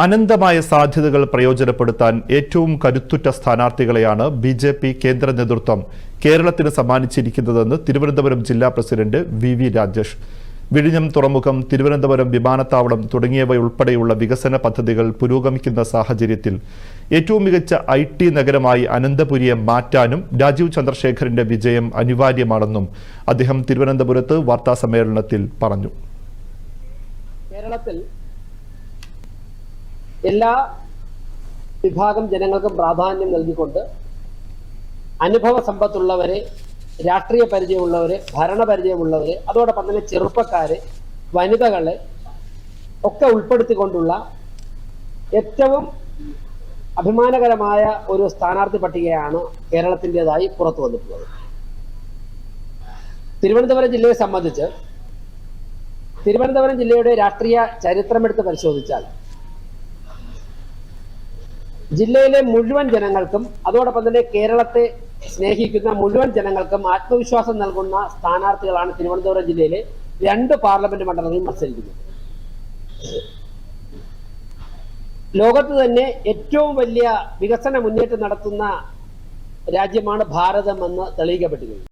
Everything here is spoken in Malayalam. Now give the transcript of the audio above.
അനന്തമായ സാധ്യതകൾ പ്രയോജനപ്പെടുത്താൻ ഏറ്റവും കരുത്തുറ്റ സ്ഥാനാർത്ഥികളെയാണ് ബി ജെ പി കേന്ദ്ര നേതൃത്വം കേരളത്തിന് സമ്മാനിച്ചിരിക്കുന്നതെന്ന് തിരുവനന്തപുരം ജില്ലാ പ്രസിഡന്റ് വി വി രാജേഷ്. വിഴിഞ്ഞം തുറമുഖം തിരുവനന്തപുരം വിമാനത്താവളം തുടങ്ങിയവയുൾപ്പെടെയുള്ള വികസന പദ്ധതികൾ പുരോഗമിക്കുന്ന സാഹചര്യത്തിൽ ഏറ്റവും മികച്ച ഐ ടി നഗരമായി അനന്തപുരിയെ മാറ്റാനും രാജീവ് ചന്ദ്രശേഖരന്റെ വിജയം അനിവാര്യമാണെന്നും അദ്ദേഹം തിരുവനന്തപുരത്ത് വാർത്താസമ്മേളനത്തിൽ പറഞ്ഞു. കേരളത്തിൽ എല്ലാ വിഭാഗം ജനങ്ങൾക്കും പ്രാധാന്യം നൽകിക്കൊണ്ട് അനുഭവ സമ്പത്തുള്ളവരെ രാഷ്ട്രീയ പരിചയമുള്ളവരെ ഭരണപരിചയമുള്ളവരെ അതോടൊപ്പം തന്നെ ചെറുപ്പക്കാരെ വനിതകളെ ഒക്കെ ഉൾപ്പെടുത്തിക്കൊണ്ടുള്ള ഏറ്റവും അഭിമാനകരമായ ഒരു സ്ഥാനാർത്ഥി പട്ടികയാണ് കേരളത്തിന്റെതായി പുറത്തു വന്നിട്ടുള്ളത്. തിരുവനന്തപുരം ജില്ലയെ സംബന്ധിച്ച് തിരുവനന്തപുരം ജില്ലയുടെ രാഷ്ട്രീയ ചരിത്രമെടുത്ത് പരിശോധിച്ചാൽ ജില്ലയിലെ മുഴുവൻ ജനങ്ങൾക്കും അതോടൊപ്പം തന്നെ കേരളത്തെ സ്നേഹിക്കുന്ന മുഴുവൻ ജനങ്ങൾക്കും ആത്മവിശ്വാസം നൽകുന്ന സ്ഥാനാർത്ഥികളാണ് തിരുവനന്തപുരം ജില്ലയിലെ രണ്ട് പാർലമെന്റ് മണ്ഡലങ്ങളിൽ മത്സരിക്കുന്നത്. ലോകത്ത് തന്നെ ഏറ്റവും വലിയ വികസന മുന്നേറ്റം നടത്തുന്ന രാജ്യമാണ് ഭാരതമെന്ന് തെളിയിക്കപ്പെട്ടിരിക്കുന്നത്